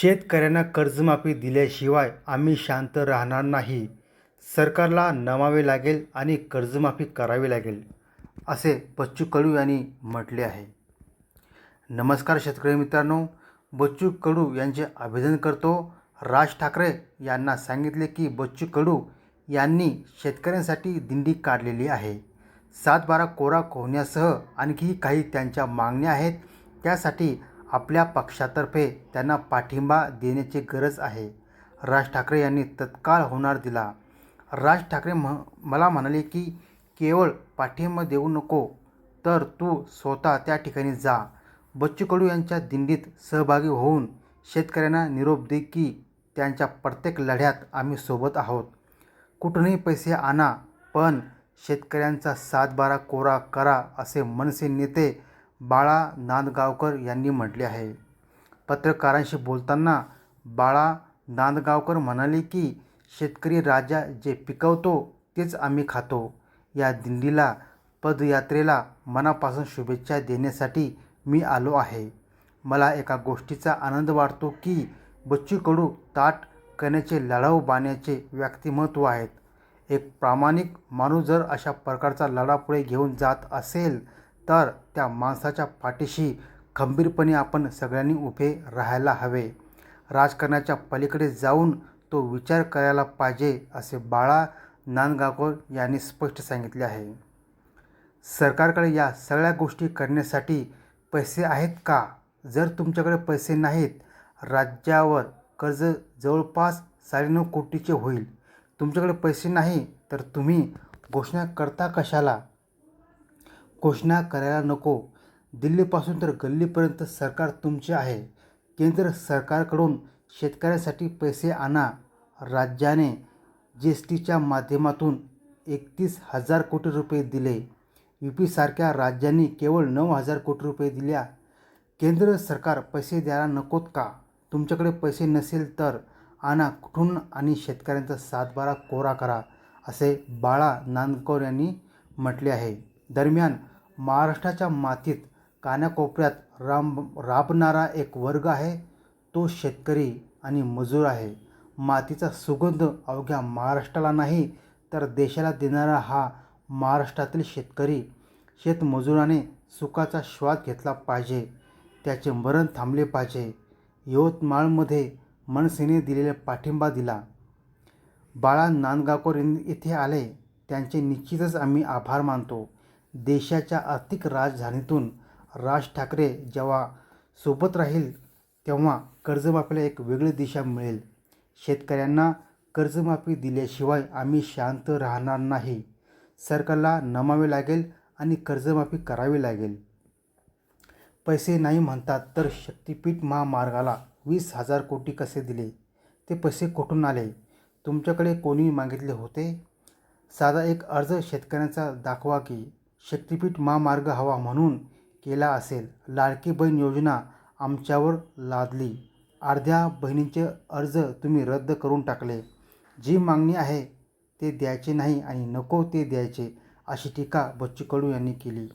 शेतकऱ्यांना कर्जमाफी दिल्याशिवाय आम्ही शांत राहणार नाही. सरकारला नमावे लागेल आणि कर्जमाफी करावी लागेल असे बच्चू कडू यांनी म्हटले आहे. नमस्कार शेतकरी मित्रांनो बच्चू कडू यांचे अभिनंदन करतो. राज ठाकरे यांना सांगितले की बच्चू कडू यांनी शेतकऱ्यांसाठी दिंडी काढलेली आहे. सातबारा कोरा कोहण्यासह आणखी काही त्यांच्या मागण्या आहेत. त्यासाठी आपल्या पक्षातर्फे त्यांना पाठिंबा देण्याची गरज आहे. राज ठाकरे यांनी तत्काळ होणार दिला. राज ठाकरे म्ह मला म्हणाले की केवळ पाठिंबा देऊ नको तर तू स्वतः त्या ठिकाणी जा. बच्चू कडू यांच्या दिंडीत सहभागी होऊन शेतकऱ्यांना निरोप दे की त्यांच्या प्रत्येक लढ्यात आम्ही सोबत आहोत. कुठूनही पैसे आणा पण शेतकऱ्यांचा सातबारा कोरा करा असे मनसे नेते बाळा नांदगावकर यांनी म्हटले आहे. पत्रकारांशी बोलताना बाळा नांदगावकर म्हणाले की शेतकरी राजा जे पिकवतो तेच आम्ही खातो. या दिंडीला पदयात्रेला मनापासून शुभेच्छा देण्यासाठी मी आलो आहे. मला एका गोष्टीचा आनंद वाटतो की बच्चू कडू ताट करण्याचे लढाऊ बाण्याचे व्यक्तिमत्व आहेत. एक प्रामाणिक माणूस जर अशा प्रकारचा लढा पुढे घेऊन जात असेल तर त्या माणसाच्या पाठीशी खंबीरपणे आपण सगळ्यांनी उभे राहायला हवे. राजकारणाच्या पलीकडे जाऊन तो विचार करायला पाहिजे असे बाळा नांदगावकर यांनी स्पष्ट सांगितले आहे. सरकारकडे या सगळ्या गोष्टी करण्यासाठी पैसे आहेत का? जर तुमच्याकडे पैसे नाहीत राज्यावर कर्ज जवळपास साडेनऊ कोटीचे होईल. तुमच्याकडे पैसे नाही तर तुम्ही घोषणा करता कशाला? घोषणा करायला नको. दिल्लीपासून तर गल्लीपर्यंत सरकार तुमचे आहे. केंद्र सरकारकडून शेतकऱ्यांसाठी पैसे आणा. राज्याने जी एस टीच्या माध्यमातून एकतीस हजार कोटी रुपये दिले. यू पीसारख्या राज्यांनी केवळ नऊ हजार कोटी रुपये दिल्या. केंद्र सरकार पैसे द्यायला नकोत का? तुमच्याकडे पैसे नसेल तर आणा कुठून आणि शेतकऱ्यांचा सातबारा कोरा करा असे बाळा नांदकर यांनी म्हटले आहे. दरम्यान महाराष्ट्राच्या मातीत कानाकोपऱ्यात राम राबणारा एक वर्ग आहे. तो शेतकरी आणि मजूर आहे. मातीचा सुगंध अवघ्या महाराष्ट्राला नाही तर देशाला देणारा हा महाराष्ट्रातील शेतकरी शेतमजुराने सुखाचा श्वास घेतला पाहिजे. त्याचे मरण थांबले पाहिजे. यवतमाळमध्ये मनसेने दिलेला पाठिंबा दिला. बाळा नांदगावकर येथे आले. त्यांचे निश्चितच आम्ही आभार मानतो. देशाच्या आर्थिक राजधानीतून राज ठाकरे जेव्हा सोबत राहील तेव्हा कर्जमाफीला एक वेगळी दिशा मिळेल. शेतकऱ्यांना कर्जमाफी दिल्याशिवाय आम्ही शांत राहणार नाही. सरकारला नमावे लागेल आणि कर्जमाफी करावी लागेल. पैसे नाही म्हणतात तर शक्तिपीठ महामार्गाला वीस हजार कोटी कसे दिले? ते पैसे कुठून आले? तुमच्याकडे कोणी मागितले होते? साधा एक अर्ज शेतकऱ्यांचा दाखवा की शक्तिपीठ महामार्ग हवा म्हणून केला असेल. लाडकी बहीण योजना आमच्यावर लादली. अर्ध्या बहिणींचे अर्ज तुम्ही रद्द करून टाकले. जी मागणी आहे ते द्यायचे नाही आणि नको ते द्यायचे अशी टीका बच्चू कडू यांनी केली.